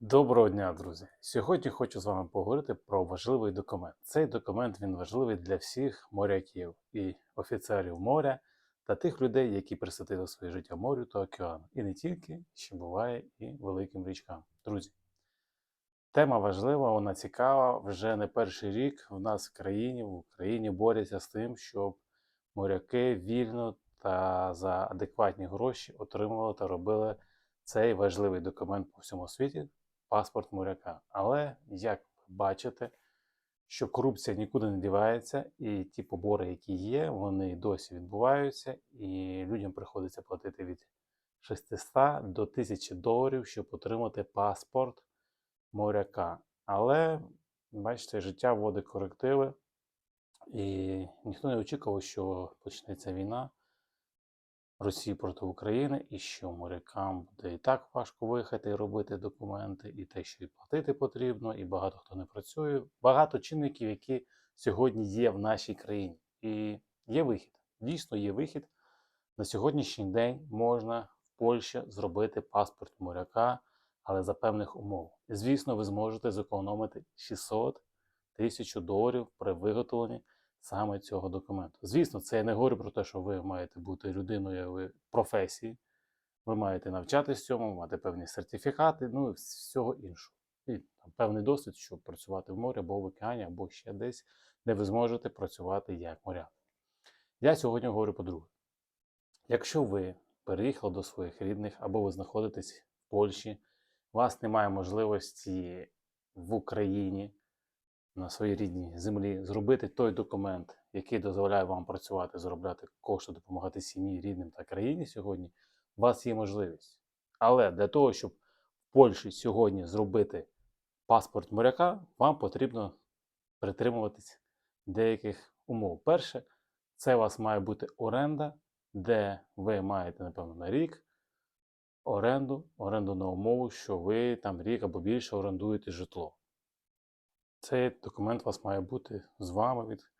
Доброго дня, друзі! Сьогодні хочу з вами поговорити про важливий документ. Цей документ він важливий для всіх моряків і офіцерів моря та тих людей, які присвятили своє життя морю та океану. І не тільки, що буває і великим річкам. Друзі, тема важлива, вона цікава. Вже не перший рік в нас в країні, в Україні борються з тим, щоб моряки вільно та за адекватні гроші отримували та робили цей важливий документ по всьому світі паспорт моряка. Але як бачите, що корупція нікуди не дівається, і ті побори, які є, вони досі відбуваються, і людям приходиться платити від 600 до 1000 доларів, щоб отримати паспорт моряка. Але, бачите, життя вводить корективи, і ніхто не очікував, що почнеться війна. Росії проти України, і що морякам буде і так важко виїхати і робити документи, і те, що і платити потрібно, і багато хто не працює. Багато чинників, які сьогодні є в нашій країні. І є вихід. Дійсно є вихід. На сьогоднішній день можна в Польщі зробити паспорт моряка, але за певних умов. І, звісно, ви зможете зекономити 600 тисяч доларів при виготовленні саме цього документу. Звісно, це я не говорю про те, що ви маєте бути людиною професії, ви маєте навчатись цьому, мати певні сертифікати, ну і всього іншого. І там, певний досвід, щоб працювати в морі або в океані, або ще десь, де ви зможете працювати як моряк. Я сьогодні говорю по-друге. Якщо ви переїхали до своїх рідних або ви знаходитесь в Польщі, у вас немає можливості в Україні на своїй рідній землі зробити той документ, який дозволяє вам працювати, заробляти кошти, допомагати сім'ї, рідним та країні сьогодні, у вас є можливість. Але для того, щоб в Польщі сьогодні зробити паспорт моряка, вам потрібно притримуватись деяких умов. Перше, це у вас має бути оренда, де ви маєте, напевно, на рік оренду, оренду на умову, що ви там рік або більше орендуєте житло. Цей документ у вас має бути з вами від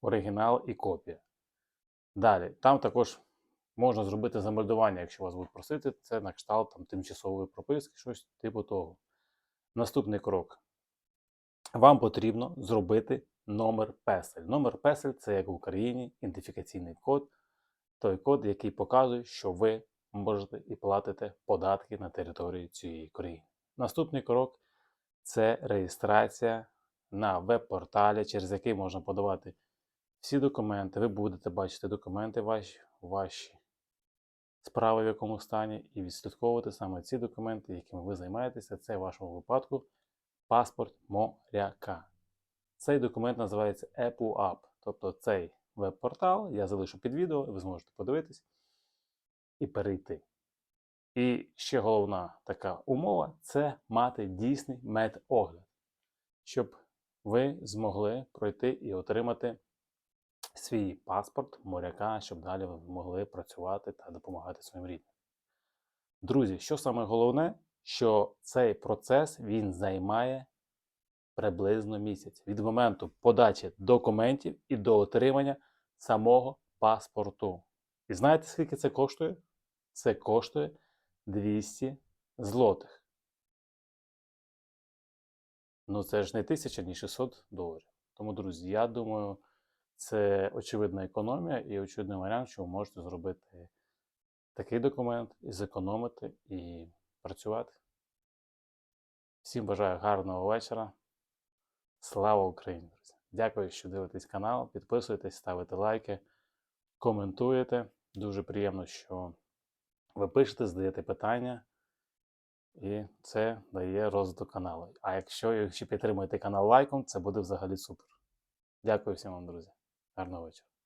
оригінал і копія. Далі, там також можна зробити замельдування, якщо вас будуть просити, це на кшталт там, тимчасової прописки, щось типу того. Наступний крок. Вам потрібно зробити номер песель. Номер песель це як в Україні ідентифікаційний код, той код, який показує, що ви можете і платите податки на території цієї країни. Наступний крок це реєстрація на веб-порталі, через який можна подавати всі документи. Ви будете бачити документи ваші, ваші справи в якому стані, і відслідковувати саме ці документи, якими ви займаєтеся. Це в вашому випадку паспорт моряка. Цей документ називається EPUAP, тобто цей веб-портал я залишу під відео, ви зможете подивитись і перейти. І ще головна така умова це мати дійсний медогляд, щоб ви змогли пройти і отримати свій паспорт моряка, щоб далі ви могли працювати та допомагати своїм рідним. Друзі, що саме головне, що цей процес він займає приблизно місяць від моменту подачі документів і до отримання самого паспорту. І знаєте, скільки це коштує? Це коштує 200 злотих. Ну, це ж не 1000, ні 600 доларів. Тому, друзі, я думаю, це очевидна економія і очевидний варіант, що ви можете зробити такий документ і зекономити і працювати. Всім бажаю гарного вечора. Слава Україні, друзі! Дякую, що дивитесь канал. Підписуйтесь, ставите лайки, коментуєте. Дуже приємно, що ви пишете, задаєте питання. І це дає розвиток каналу. А якщо ще підтримуєте канал лайком, це буде взагалі супер. Дякую всім вам, друзі. Гарного вечора.